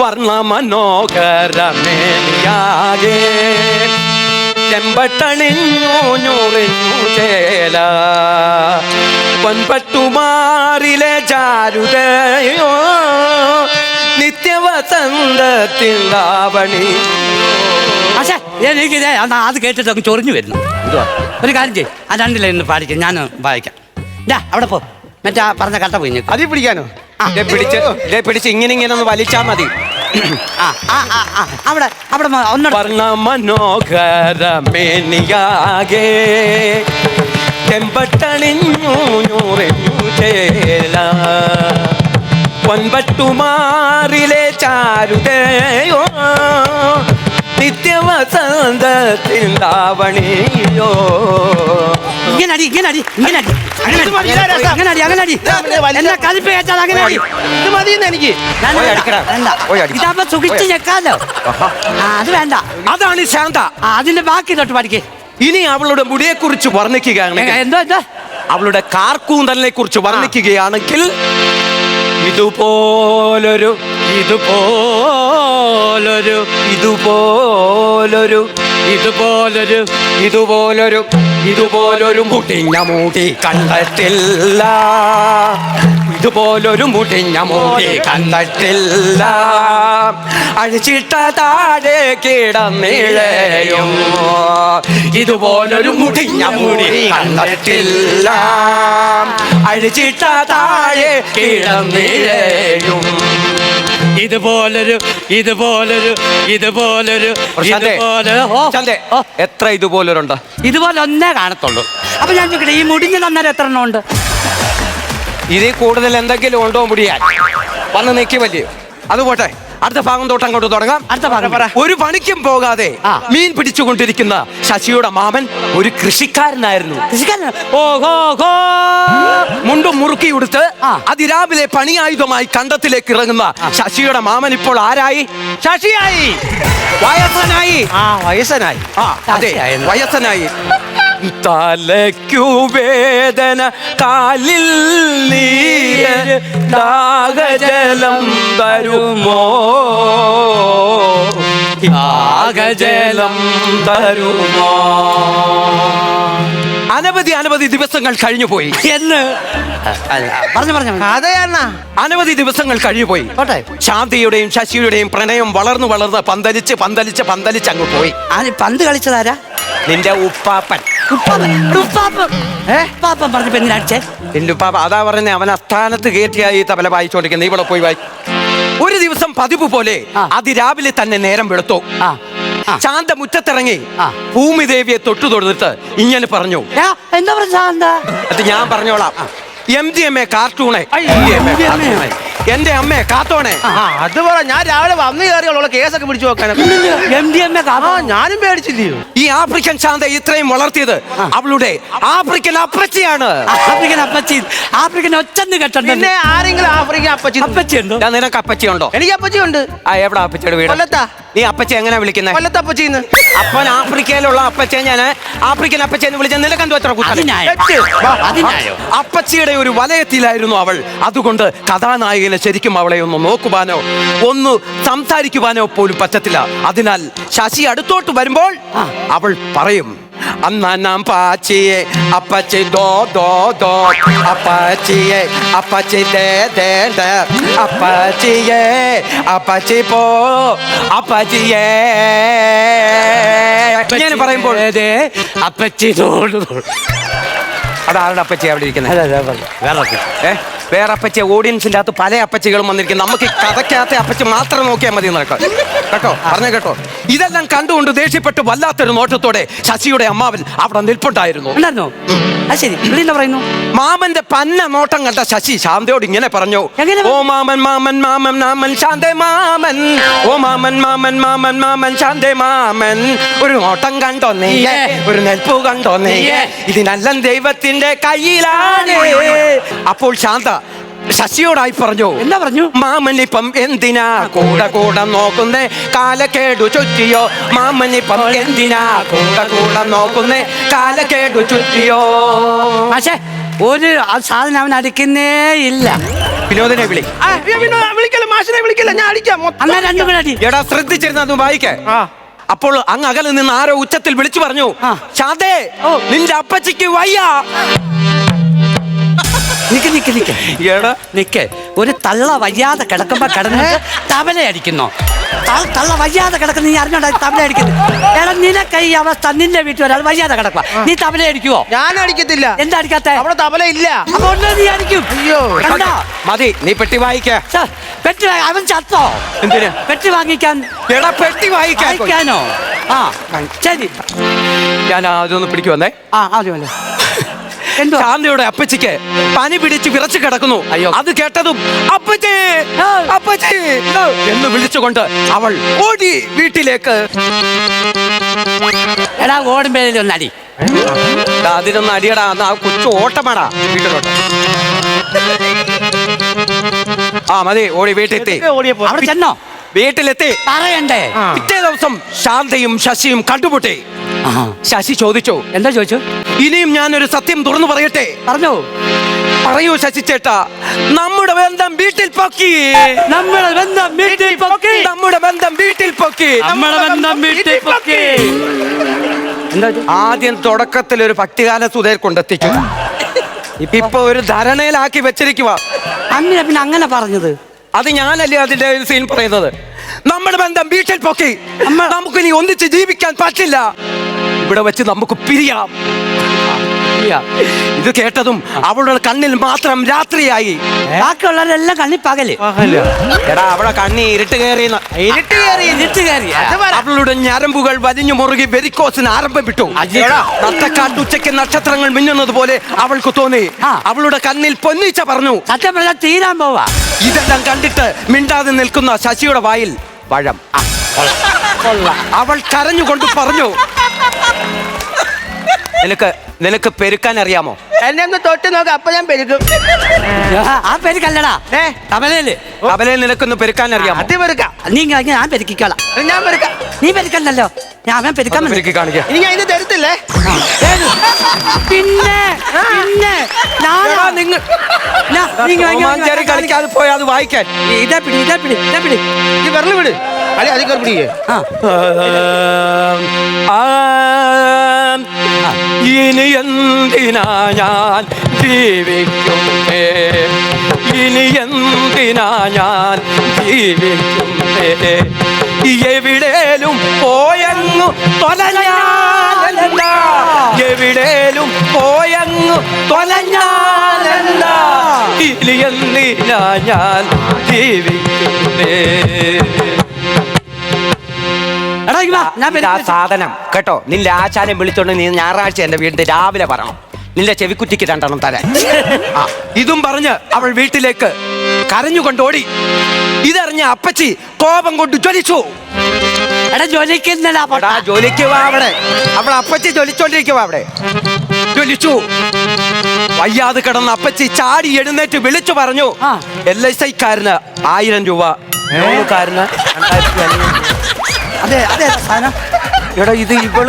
വർണ മനോഹരമേനിയാകെ ചെമ്പട്ടണിഞ്ഞു ഞൊറിഞ്ഞു ചേല പൊൻപട്ടുമാറിലെ ചാരുതയോ നിത്യവസന്തത്തിൽ ലാവണി പക്ഷേ എനിക്ക് അത് കേട്ടിട്ട് അങ്ങ് ചൊറിഞ്ഞു വരുന്നു. ഒരു കാര്യം ചെയ്യും ആ രണ്ടിലെ ഇന്ന് പാടിക്കും ഞാൻ വായിക്കാം. അവിടെ പോ. മറ്റാ പറഞ്ഞ കട്ട പോയി. അതി പിടിക്കാനോ? ഇതേ പിടിച്ച് ഇതേ പിടിച്ച് ഇങ്ങനെ ഇങ്ങനെ ഒന്ന് വലിച്ചാ മതി. ആ ആ ആ ആ. അവിടെ അവിടെ മ- ഒന്നുകൂടെ വർണ മനോഹരമേനിയാകെ ചെമ്പട്ടണിഞ്ഞു ഞൂറിഞ്ഞു ചേല. പൊൻപട്ടുമാറിലെ ചാരുതയോ നിത്യവസന്തത്തിൻ ലാവണിയോ ഇങ്ങനെ അടി ഇങ്ങനെ അടി ഇങ്ങനെ അടി ഇതാകുമ്പോ സുഖിച്ച്. ഞെക്കാലോ. അത് വേണ്ട. അതാണ് ശാന്ത. അതിന്റെ ബാക്കി തൊട്ട് പഠിക്കേ. ഇനി അവളുടെ മുടിയെ കുറിച്ച് വർണിക്കുകയാണ് എന്താ എന്താ? അവളുടെ കാർക്കൂന്തലിനെ കുറിച്ച് വർണിക്കുകയാണെങ്കിൽ ഇതുപോലൊരു ഇതുപോലൊരു ഇതുപോലൊരു ഇതുപോലൊരു ഇതുപോലൊരു ഇതുപോലൊരു മുടിഞ്ഞ മൂടി കണ്ടിട്ടില്ല. ഇതുപോലൊരു മുടിഞ്ഞ മൂടി കണ്ടിട്ടില്ല. അഴിച്ചിട്ട താഴെ കിടന്നിഴയും ഇതുപോലൊരു മുടിഞ്ഞ മൂടി കണ്ടിട്ടില്ല. അഴിച്ചിട്ട താഴെ കിടന്നിഴയും ഇതുപോലൊരു ഇതുപോലൊരു ഇതുപോലൊരു ഇതുപോലെ ഓ, എത്ര ഇതുപോലൊരുണ്ട്? ഇതുപോലെ ഒന്നേ കാണത്തുള്ളൂ. അപ്പൊ ഞാൻ ചോദിക്കട്ടെ ഈ മുടിഞ്ഞ് തന്നാൽ എത്ര എണ്ണം ഉണ്ട്? ഇതിൽ കൂടുതൽ എന്തെങ്കിലും ഉണ്ടോ മുടിയാൻ? വന്ന് നിൽക്കുമല്ലേ അത് പോട്ടെ. അടുത്ത ഭാഗം തൊട്ട് അങ്ങോട്ട് തുടങ്ങാം. അടുത്ത ഭാഗം പറ ഒരു പണിക്കും പോകാതെ മീൻ പിടിച്ചുകൊണ്ടിരിക്കുന്ന ശശിയുടെ മാമൻ ഒരു കൃഷിക്കാരനായിരുന്നു. കൃഷിക്കാരൻ ഓഹോ ഹോ. മുണ്ടും മുറുക്കി ഉടുത്ത്. അതിരാവിലെ പണിയായുധമായി കണ്ടത്തിലേക്ക് ഇറങ്ങുന്ന ശശിയുടെ മാമൻ ഇപ്പോൾ ആരായി? ശശിയായി. വയസ്സനായി. ആ വയസ്സനായി. ആ അതെ. വയസ്സനായി. തലയ്ക്കു വേദന കാലിൽ നീര് ദാഗജലം തരുമോ? ദാഗജലം തരുമോ? അനവധി അനവധി ദിവസങ്ങൾ കഴിഞ്ഞു പോയി. എന്ന്? പറഞ്ഞു പറഞ്ഞു അതെയണ്ണ അനവധി ദിവസങ്ങൾ കഴിഞ്ഞു പോയി. ശാന്തിയുടെയും ശശിയുടെയും പ്രണയം വളർന്നു വളർന്ന് പന്തലിച്ച് പന്തലിച്ച് പന്തലിച്ച് അങ്ങ് പോയി. പന്ത് കളിച്ചതാരാ? നിന്റെ ഉപ്പാപ്പൻ. ഉപ്പാപ്പൻ? ഉപ്പാപ്പൻ. ഏ? ഉപ്പാപ്പൻ പറഞ്ഞപ്പോ എന്തിനാ അടിച്ചേ? നിന്റെ ഉപ്പാപ്പ അതാ പറഞ്ഞ അവൻ അസ്ഥാനത്ത് കയറ്റിയായി തബല വായിച്ചോണ്ടിരിക്കുന്നത് ഇവിടെ പോയി വായി. ഒരു ദിവസം പതിപ്പ് പോലെ ആ. അതിരാവിലെ തന്നെ നേരം വെളുത്തു. ആ. ആ. ശാന്ത മുറ്റത്തിറങ്ങി ആ. ഭൂമിദേവിയെ തൊട്ടു തൊടുത്തിട്ട് ഇങ്ങനെ പറഞ്ഞു. ഏ, എന്താ പറഞ്ഞ അത് ഞാൻ പറഞ്ഞോളാം. എം ജി എം എ കാർട്ടൂണെ അയ്യോ. എന്റെ അമ്മേ കാത്തോണേ. ആ അത് പറ. ഞാൻ രാവിലെ വന്നു കയറിയുള്ള കേസൊക്കെ പിടിച്ചു നോക്കാനൊക്കെ എം ഡി എം എ ആ ഞാനും പേടിച്ചില്ലയോ? ഈ ആഫ്രിക്കൻ ശാന്ത ഇത്രയും വളർത്തിയത് അവളുടെ ആഫ്രിക്കൻ അപ്പച്ചിയാണ്. ആഫ്രിക്കൻ അപ്പച്ചി. ആഫ്രിക്കൻ ഒച്ചന്ന് കെട്ടേ പിന്നെ ആരെങ്കിലും ആഫ്രിക്കൻ അപ്പച്ചി അപ്പച്ചി ഉണ്ടോ? ഞാൻ നിനക്ക് അപ്പച്ചി ഉണ്ടോ? എനിക്ക് അപ്പച്ചി ഉണ്ട്. ആ എവിടെ അപ്പച്ചിയുടെ വീട്? കൊല്ലത്താ. നീ അപ്പച്ചി എങ്ങനെ വിളിക്കുന്നത് കൊല്ലത്ത് അപ്പച്ചിന്ന്. അപ്പൻ ആഫ്രിക്കയിലുള്ള അപ്പച്ചെ ഞാൻ ആഫ്രിക്കൻ അപ്പച്ചെ എന്ന് വിളിച്ച നിലക്കണ്ടു എത്ര കുത്തനെ? അതിനായോ? അപ്പച്ചിയുടെ ഒരു വലയത്തിലായിരുന്നു അവൾ. അതുകൊണ്ട് കഥാനായകനെ ശരിക്കും അവളെ ഒന്ന് നോക്കുവാനോ ഒന്ന് സംസാരിക്കുവാനോ പോലും പറ്റത്തില്ല. അതിനാൽ ശശി അടുത്തോട്ട് വരുമ്പോൾ അവൾ പറയും അന്നാം പാച്ചിയെ അപ്പച്ചി ദോ ദോ ദോ. അപ്പച്ചിയെ അപ്പച്ചി ദേ ദേ ദേ. അപ്പച്ചിയെ അപ്പച്ചി പോ അപ്പച്ചിയെ. ഞാൻ പറയുമ്പോൾ അപ്പച്ചി തോട് തോട്. അതാരുടെ അപ്പച്ചി അവിടെ ഇരിക്കുന്നത്? ഏ വേറെ അപ്പച്ചി ഓഡിയൻസിന്റെ അകത്ത് പല അപ്പച്ചികളും വന്നിരിക്കുന്നു. നമുക്ക് ഈ കഥയ്ക്കകത്തെ അപ്പച്ചി മാത്രം നോക്കിയാൽ മതി നടക്കാം കേട്ടോ. പറഞ്ഞു കേട്ടോ. ഇതെല്ലാം കണ്ടുകൊണ്ട് ദേഷ്യപ്പെട്ട് വല്ലാത്തൊരു നോട്ടത്തോടെ ശശിയുടെ അമ്മാവൻ അവിടെ നിൽപ്പുണ്ടായിരുന്നു. ഉണ്ടായിരുന്നോ? അത് ശരി. ഇവിടെ എന്താ പറയുന്നു? മാമന്റെ പന്ന നോട്ടം കണ്ട ശശി ശാന്തയോട് ഇങ്ങനെ പറഞ്ഞു. എങ്ങനെ? ഓ മാമൻ മാമൻ മാമൻ മാമൻ ശാന്തേ മാമൻ. ഓ മാമൻ മാമൻ മാമൻ മാമൻ ശാന്തേ മാമൻ. ഒരു നോട്ടം കണ്ടോ നീ ഒരു നെൽപ്പു കണ്ടോ നീ ഇതിനെല്ലാം ഇതിനെല്ലാം ദൈവത്തിന്റെ കയ്യിലാണ്. അപ്പോൾ ശാന്ത ശശിയോടായി പറഞ്ഞു എന്താ പറഞ്ഞു? മാമനിപ്പം എന്തിനാ കൂടെ കൂടെ നോക്കുന്നേ? കാലക്കേടു ചുറ്റിയോ? മാമനിപ്പം എന്തിനാ കൂടെ കൂടെ നോക്കുന്നേ? കാലക്കേടു ചുറ്റിയോ? പക്ഷേ ഒരു സാധനം അവൻ അടിക്കുന്നേ ഇല്ല. വിനോദനെ വിളി. വിളിക്കല്ല മാഷിനെ വിളിക്കല്ല ഞാൻ അടിക്കാം എടാ ശ്രദ്ധിച്ചിരുന്നു അത് വായിക്കേ. അപ്പോൾ അങ്ങ് അകലെ നിന്ന് ആരോ ഉച്ചത്തിൽ വിളിച്ചു പറഞ്ഞു ചാതേ നിന്റെ അപ്പച്ചിക്ക് വയ്യ. നിക്ക് നിക്ക് നിക്ക്. എടാ. നിക്ക്. ഒരു തള്ള വയ്യാതെ കിടക്കുമ്പോ കിടന്ന് തബല അടിക്കുന്നോ. ത- തള്ള വയ്യാതെ കിടക്കുന്ന നീ അറിഞ്ഞോണ്ടാ തബല അടിക്കുന്നു എടാ നിനക്ക് ഈ അവസ്ഥ നിന്റെ വീട്ടിൽ ഒരാൾ വയ്യാതെ കിടക്കുക നീ അടിക്കുവോ? ഞാൻ അടിക്കത്തില്ല. എന്താ അടിക്കാത്ത? അവിടെ തവല ഇല്ല. അപ്പൊ നീ അടിക്കും. അയ്യോ. കണ്ടോ? മതി നീ പെട്ടി വായിക്ക. പെട്ടി അവൻ ചത്തോ? എന്തിന്? പെട്ടി വാങ്ങിക്കാൻ എടാ പെട്ടി വായിക്കാനോ? ആ ശരി. ഞാൻ അതൊന്ന് പിടിക്കുവന്നേ. ആ ആദ്യം അല്ലേ ശാന്തയുടെ അപ്പച്ചിക്ക് പനി പിടിച്ച് വിറച്ചു കിടക്കുന്നു. അയ്യോ. അത് കേട്ടതും അപ്പച്ചി അപ്പച്ചേ. എന്ന് വിളിച്ചുകൊണ്ട് അവൾ ഓടി വീട്ടിലേക്ക്. എടാ ഓടുമ്പേലും ഒന്ന് അടി. അതിനൊന്ന് അടിയടാ അന്ന് ആ കൊച്ചു ഓട്ടമാടാ വീട്ടിലോട്ട്. ആ മതി ഓടി വീട്ടിലെത്തി. ഓടിയപ്പോ അവിടെ ചെന്നോ? വീട്ടിലെത്തി. പറയണ്ടേ. പിറ്റേ ദിവസം ശാന്തയും ശശിയും കണ്ടുമുട്ടി. ശശി ചോദിച്ചു എന്താ ചോദിച്ചു? ഇനിയും ഞാനൊരു സത്യം തുറന്നു പറയട്ടെ? പറഞ്ഞോ. പറയൂ ശശി ചേട്ടാ നമ്മുടെ ബന്ധം വീട്ടിൽ പൊക്കി. നമ്മുടെ ബന്ധം വീട്ടിൽ പൊക്കി. നമ്മുടെ ബന്ധം വീട്ടിൽ പൊക്കി. നമ്മുടെ ബന്ധം വീട്ടിൽ പൊക്കി. ആദ്യം തുടക്കത്തിൽ ഒരു ഭക്തികാല സുധേർ കൊണ്ടെത്തിച്ചു. [LAUGHS] ഇപ്പൊ ഒരു ധരണയിലാക്കി വെച്ചിരിക്കുക അന്നിനെ പിന്നെ അങ്ങനെ പറഞ്ഞത്? അത് ഞാനല്ലേ അതിന്റെ ഒരു സീൻ പറയുന്നത്? നമ്മുടെ ബന്ധം വീട്ടിൽ പൊക്കി. നമുക്ക് ഇനി ഒന്നിച്ച് ജീവിക്കാൻ പറ്റില്ല. ഇവിടെ വെച്ച് നമുക്ക് പിരിയാം ഇത് കേട്ടതും അവളുടെ കണ്ണിൽ മാത്രം രാത്രിയായി. ബാക്കിയുള്ളവരെല്ലാം കണ്ണി പകൽ. എടാ അവളെ കണ്ണി ഇരുട്ട് കയറി ഇരുട്ട് കയറി ഇരുട്ട് കയറി. അവളുടെ ഞരമ്പുകൾ വലിഞ്ഞു മുറുകി വെരിക്കോസിന് ആരംഭം വിട്ടു നത്തക്കാട്ട് ഉച്ചയ്ക്ക് നക്ഷത്രങ്ങൾ മിന്നുന്നത് പോലെ അവൾക്ക് തോന്നി. അവളുടെ കണ്ണിൽ പൊന്നിച്ച പറഞ്ഞു. സത്യം പറഞ്ഞാൽ തീരാൻ പോവാ. ഇതെല്ലാം കണ്ടിട്ട് മിണ്ടാതെ നിൽക്കുന്ന ശശിയുടെ വായിൽ പഴം അവൾ കരഞ്ഞുകൊണ്ട് പറഞ്ഞു. നിനക്ക് നിനക്ക് പെരുക്കാൻ അറിയാമോ? എന്നെ ഒന്ന് തൊട്ട് നോക്ക് അപ്പൊ ഞാൻ പെരുക്കും. ആ പെരുക്കല്ലടാ. ഏ? കമലയിൽ അവലെ നിനക്കൊന്ന് പെരുക്കാൻ അറിയാമോ? അത് പെരുക്കാം. നീ ഇങ്ങ് ഞാൻ പെരുക്കിക്കോളാം. ഞാൻ പെരുക്കാം. നീ പെരുക്കല്ലല്ലോ. ഞാൻ അവൻ പെരുക്കാൻ വന്നു. പെരുക്കി കാണിക്കാം. ഇനി ഞാൻ ഇത് തരത്തില്ലേ? ഏത്? പിന്നെ പിന്നെ ഞാനാ. നിങ്ങൾ രോമാഞ്ചാരി കളിക്കാതെ പോയി അത് വായിക്കാൻ. ഇതാ പിടി ഇതാ പിടി ഇതാ പിടി. ഈ വിരൽ വിട്. അല്ലെ അതിൽ കയറി പിടിക്കേ. ആ. ആം, ഇനി എന്തിനാ ഞാൻ ജീവിക്കുന്നേ ഇനി എന്തിനാ ഞാൻ ജീവിക്കുന്നേ എവിടേലും പോയങ്ങു തൊലഞ്ഞാലല്ല എവിടേലും പോയങ്ങു തൊലഞ്ഞാലല്ല ഇനി എന്തിനാ ഞാൻ ജീവിക്കുന്നേ എടാ ഇങ്ങ് വാ, ഞാൻ ഇതാ സാധനം. കേട്ടോ നിന്റെ ആശാനെ വിളിച്ചോണ്ട് നീ ഞായറാഴ്ച എന്റെ വീട്ടിൽ രാവിലെ പറയണം നിന്റെ ചെവിക്കുറ്റിക്ക് രണ്ടെണ്ണം തരാൻ. [LAUGHS] ആ, ഇതും പറഞ്ഞ് അവൾ വീട്ടിലേക്ക് കരഞ്ഞുകൊണ്ട് ഓടി. ഇതറിഞ്ഞ അപ്പച്ചി കോപം കൊണ്ട് ജ്വലിച്ചു. എടാ ജോലിക്കുന്നടാ എടാ, പൊട്ടാ ജോലിക്ക് വാ അവിടെ. അവൾ അപ്പച്ചി ജ്വലിച്ചോണ്ടിരിക്കുക അവിടെ. ജ്വലിച്ചു. വയ്യാതെ കിടന്ന അപ്പച്ചി ചാടി എഴുന്നേറ്റ് വിളിച്ചു പറഞ്ഞു. ആ. എൽ എസ് ഐക്കാരന് ആയിരം രൂപ. ലോണുകാരന് രണ്ടായിരത്തി അഞ്ഞൂറ്. അതെ അതെ സാധനം. എടാ ഇത് ഇവൾ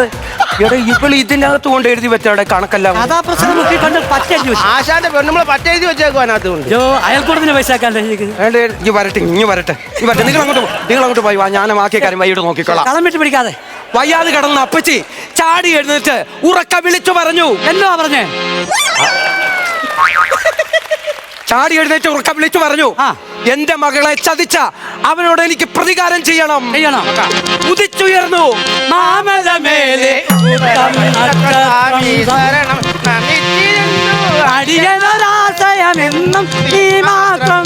എടാ ഇവൾ ഇതിനകത്ത് കൊണ്ട് എഴുതി വെച്ചാടെ കണക്കെല്ലാം. കഥാപ്രസംഗം ആശാന്റെ പെണ്ണുമ്പളെ പറ്റെഴുതി വെച്ചേക്കും അതിനകത്ത് കൊണ്ട് ജോ അയൽക്കൂടത്തിന് പൈസ വേണ്ട, ഈ വരട്ടെ ഇനി വരട്ടെ. ഈ വരട്ടെ നിങ്ങൾ അങ്ങോട്ട് പോ. നിങ്ങൾ അങ്ങോട്ട് പോയി വാ ഞാൻ ബാക്കിയ കാര്യം വൈകിട്ട് നോക്കിക്കോളാം. കളം വിട്ട് പിടിക്കാതെ. വയ്യാതെ കിടന്ന അപ്പച്ചി ചാടി എഴുന്നേറ്റ് ഉറക്ക വിളിച്ചു പറഞ്ഞു. എന്നാ പറഞ്ഞേ? ചാടി എഴുന്നേറ്റ് ഉറക്കം വിളിച്ചു പറഞ്ഞു. എന്റെ മകളെ ചതിച്ച അവനോട് എനിക്ക് പ്രതികാരം ചെയ്യണം. ചെയ്യണം. ഉദിച്ചുയർന്നു മാമലമേലെ. അടിയനൊരാശയമെന്നും ഈ മാത്രം.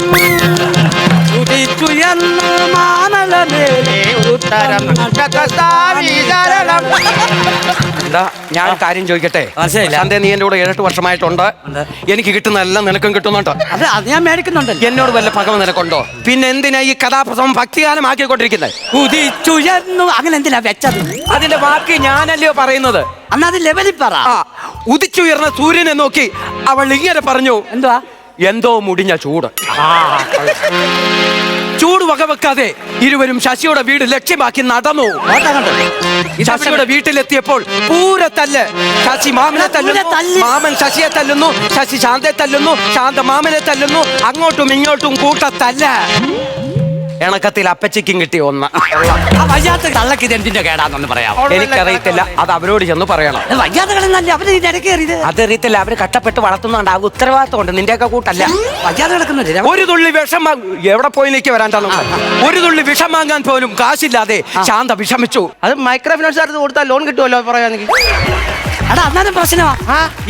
ഉദിച്ചുയർന്ന് മാമലമേലെ ഉത്തരം എന്താ ഞാൻ കാര്യം ചോദിക്കട്ടെ? മനസ്സിലായില്ല. ശാന്തേ, നീ എന്റെ കൂടെ ഏഴെട്ട് വർഷമായിട്ടുണ്ട്. എനിക്ക് കിട്ടുന്ന എല്ലാം നിനക്കും കിട്ടുന്നുണ്ട്. അത് അത് ഞാൻ മേടിക്കുന്നുണ്ടല്ലോ എന്നോട് വല്ല പകവ നിനക്കുണ്ടോ? പിന്നെ എന്തിനാ ഈ കഥാപ്രസവം ഭക്തിഗാനമാക്കിക്കൊണ്ടിരിക്കുന്നത്? ഉദിച്ചുയർന്നു. അങ്ങനെ എന്തിനാ വെച്ചത്? അതിന്റെ ബാക്കി ഞാനല്ലയോ പറയുന്നത്? അന്നാ അത് ലെവലിൽ പറ. ആ ഉദിച്ചുയർന്ന സൂര്യനെ നോക്കി അവൾ ഇങ്ങനെ പറഞ്ഞു എന്തുവാ? എന്തോ മുടിഞ്ഞ ചൂട്. ചൂട് വകവെക്കാതെ ഇരുവരും ശശിയുടെ വീട് ലക്ഷ്യമാക്കി നടന്നു. ശശിയുടെ വീട്ടിലെത്തിയപ്പോൾ പൂരത്തല്ല്. ശശി മാമനെ തല്ലുന്നു. മാമൻ ശശിയെ തല്ലുന്നു. ശശി ശാന്തയെ തല്ലുന്നു. ശാന്ത മാമനെ തല്ലുന്നു. അങ്ങോട്ടും ഇങ്ങോട്ടും കൂട്ടത്തല്ല. ഇണക്കത്തിൽ അപ്പച്ചിക്കും കിട്ടിയ ഒന്ന്. ആ വയ്യാത്ത തള്ളക്ക് ഇത് എന്തിന്റെ കേടാന്നൊന്ന് പറയാം എനിക്കറിയത്തില്ല അത് അവരോട് ചെന്ന് പറയണം. വയ്യാത്ത കളന്നല്ലേ അവർ അതറിയത്തില്ല അവർ കഷ്ടപ്പെട്ട് വളർത്തുന്നുണ്ടാവും ഉത്തരവാദിത്വം ഉണ്ട് നിന്റെയൊക്കെ കൂട്ടല്ല. വയ്യാതെ കിടക്കുന്നില്ല ഒരു തുള്ളി വിഷം എവിടെ പോയി നിൽക്കി വരാണ്ടെന്ന് ഒരു തുള്ളി വിഷം വാങ്ങാൻ പോലും കാശില്ലാതെ ശാന്ത വിഷമിച്ചു. അത് മൈക്രോ ഫിനാൻസ് അടുത്ത് കൊടുത്താൽ ലോൺ കിട്ടുമല്ലോ പറയാണെങ്കിൽ എടാ അന്നാലും പ്രശ്നമാ.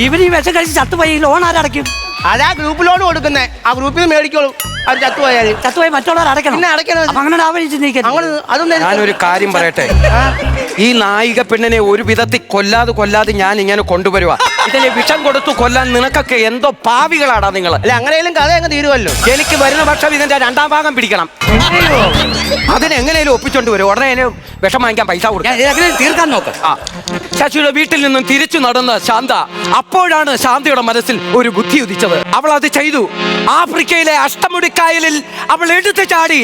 ഇവർ ഈ വിഷം കഴിച്ച് ചത്തുപോയി ലോൺ ആരടയ്ക്കും? അതാ ഗ്രൂപ്പിലോട് കൊടുക്കുന്നത് കൊടുക്കുന്നേ. ആ ഗ്രൂപ്പിൽ നിന്ന് മേടിക്കോളും. അത് ചത്തുപോയാൽ ചത്തുപോയി മറ്റുള്ളവർ അടയ്ക്കണം. പിന്നെ അടയ്ക്കണം. അപ്പൊ അങ്ങനെ. അങ്ങനെ അതൊന്നും ഞാനൊരു കാര്യം പറയട്ടെ? ഈ നായിക പെണ്ണിനെ ഒരു വിധത്തിൽ കൊല്ലാതെ കൊല്ലാതെ ഞാൻ ഇങ്ങനെ കൊണ്ടുവരുക ഇതിനെ വിഷം കൊടുത്തു കൊല്ലാൻ നിനക്കൊക്കെ എന്തോ പാവികളാടാ നിങ്ങൾ അല്ല അങ്ങനെയും കഥ അങ്ങ് തീരുമല്ലോ എനിക്ക് വരുന്ന പക്ഷം ഇതിന്റെ രണ്ടാം ഭാഗം പിടിക്കണം. അതിനെങ്ങനെയും ഒപ്പിച്ചോണ്ട് വരും. ഉടനെ അതിന് വിഷം വാങ്ങിക്കാൻ പൈസ കൊടുക്കാം. തീർക്കാൻ നോക്ക്. ആ. ശശിയുടെ വീട്ടിൽ നിന്നും തിരിച്ചു നടന്ന ശാന്ത അപ്പോഴാണ് ശാന്തയുടെ മനസ്സിൽ ഒരു ബുദ്ധി ഉദിച്ചത്. അവൾ അത് ചെയ്തു. ആഫ്രിക്കയിലെ അഷ്ടമുടിക്കായലിൽ അവൾ എടുത്തു ചാടി.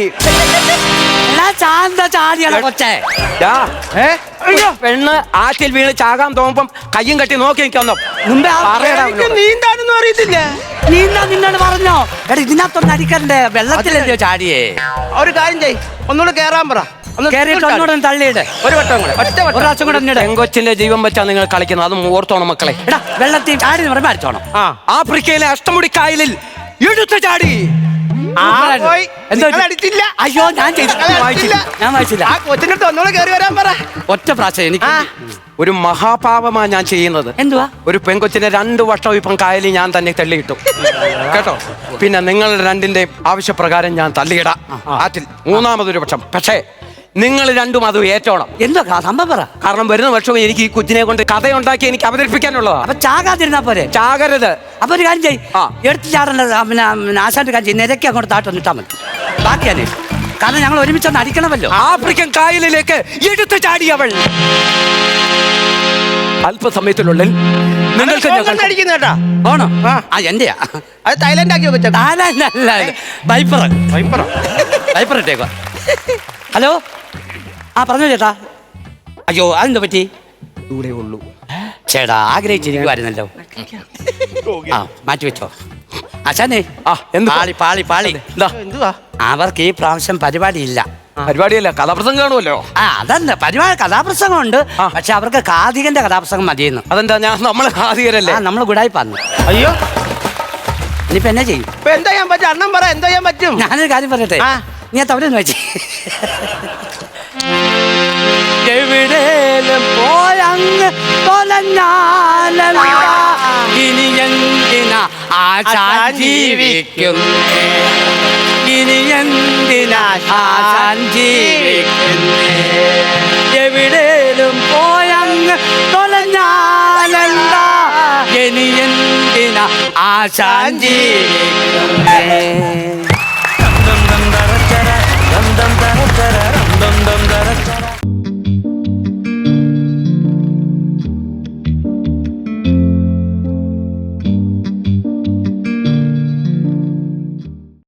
എല്ലാ ചാന്താ ചാടിയാണ് കൊച്ചേ. ദാ, ഏ? അയ്യോ, പെണ്ണ് ആറ്റിൽ വീണ് ചാകാൻ തോന്നുമ്പം കയ്യും കെട്ടി നോക്കി നിൽക്കുന്നു. മുമ്പേ ആ പറയടാ എനിക്ക് അവനോട്. നീന്താനൊന്നും അറിയത്തില്ല. നീ നിന്നോട് പറഞ്ഞോ? എടാ ഇതിനകത്തൊന്ന് അടിക്കണ്ടേ? വെള്ളത്തിലല്ലയോ ചാടിയേ. ഒരു കാര്യം ചെയ്. ഒന്നുകൂടെ കേറാൻ പറ. ഒന്ന് കേറിയിട്ട് ചാടി. ഒന്നുകൂടെ തള്ളിയിട്. ഒരു വട്ടം കൂടെ. ഒറ്റ ഒരു വട്ടം പ്രാവശ്യം കൂടെ ഒന്നിട് പെങ്കൊച്ചിന്റെ ജീവൻ വെച്ചാ നിങ്ങൾ കളിക്കുന്നത്. അതും ഓർത്തോണം മക്കളെ. എടാ വെള്ളത്തിൽ ചാടി എന്ന് പറയുമ്പോ അടിച്ചോണം. ആ ആഫ്രിക്കയിലെ അഷ്ടമുടിക്കായലിൽ എടുത്തു ചാടി. പോയി. എന്തോ നിങ്ങൾ അടിച്ചില്ല അയ്യോ ഞാൻ ചെയ്തു നിങ്ങൾ വായിച്ചില്ല. ഞാൻ വായിച്ചില്ല. ആ കൊച്ചിന്റെ അടുത്ത് ഒന്നുകൂടെ കയറി വരാൻ പറ. ഒറ്റ പ്രാവശ്യം എനിക്ക് ആ. ഒരു മഹാപാപമാ ഞാൻ ചെയ്യുന്നത്. എന്തുവാ? ഒരു പെങ്കൊച്ചിനെ രണ്ടു വർഷം ഇപ്പം കായലിൽ ഞാൻ തന്നെ തള്ളിയിട്ടു. കേട്ടോ? പിന്നെ നിങ്ങൾ രണ്ടിന്റെയും ആവശ്യപ്രകാരം ഞാൻ തള്ളിയിടാം. ആറ്റിൽ മൂന്നാമതൊരു പക്ഷം. പക്ഷേ നിങ്ങൾ രണ്ടും അത് ഏറ്റോണം. എന്തോ സംഭവം പറ. കാരണം വരുന്ന വർഷവും എനിക്ക് ഈ കുഞ്ഞിനെ കൊണ്ട് കഥയുണ്ടാക്കി എനിക്ക് അവതരിപ്പിക്കാനുള്ളതാ. അപ്പൊ ചാകാതിരുന്നാ പോരെ? ചാകരുത്. അപ്പൊ ഒരു കാര്യം ചെയ് ആ. എടുത്ത് ചാടേണ്ട പിന്നെ ആശാന്റെ കാര്യം ചെയ്യ്. നിരക്കി അങ്ങോട്ട് താട്ട് നിട്ടാ മതി. ബാക്കിയാണ് കാരണം ഞങ്ങൾ ഒരുമിച്ചൊന്ന് അടിക്കണമല്ലോ. ആഫ്രിക്കൻ കായലിലേക്ക് എടുത്തു ചാടി അവൾ. അല്പസമയത്തിനുള്ളിൽ നിങ്ങൾക്ക് ഞങ്ങൾ അടിക്കുന്നു കേട്ടാ. ഓണോ ആ. ആ എന്റെയാ? അത് തായ്ലൻഡ് ആക്കി വെച്ച താനല്ല വൈപ്പർ വൈപ്പർ ഇട്ടേക്കോ ഹലോ? ആ പറഞ്ഞു ചേട്ടാ. അയ്യോ അതെന്താ പറ്റി? ഇവിടെ ഉള്ളൂ. ചേട്ടാ ആഗ്രഹിച്ചിരിക്കുവായിരുന്നല്ലോ. ആ മാറ്റി വെച്ചോ. അച്ഛനെ ആ, എന്ത്? പാളി പാളി പാളി. എന്താ എന്തുവാ? അവർക്ക് ഈ പ്രാവശ്യം പരിപാടിയില്ല. പരിപാടിയല്ല കഥാപ്രസംഗം കാണുമല്ലോ. ആ അതല്ല പരിപാടി കഥാപ്രസംഗം ഉണ്ട് പക്ഷെ അവർക്ക് കാതികന്റെ കഥാപ്രസംഗം മതിയെന്ന്. അതെന്താ ഞാൻ നമ്മൾ കാതികരല്ലേ? നമ്മൾ ഗുഡായി പറഞ്ഞു അയ്യോ. ഇനിയിപ്പോ എന്നാ ചെയ്യും? ഇപ്പൊ എന്താ ചെയ്യാൻ പറ്റും? അണ്ണം പറ എന്താ ചെയ്യാൻ പറ്റും? ഞാനൊരു കാര്യം പറയട്ടെ? ആ. നീ തവരെ വെച്ചേ എവിടേലും പോയങ്ങ് തൊലഞ്ഞാലല്ല ഇനി എന്തിനാ ആശാൻ ജീവിക്കുന്നേ? ഇനി എന്തിനാ ആശാൻ ജീവിക്കുന്നേ? എവിടേലും പോയങ്ങ് തൊലഞ്ഞാലല്ല ഇനി എന്തിനാ ആശാൻ ജീവിക്കുന്നേ?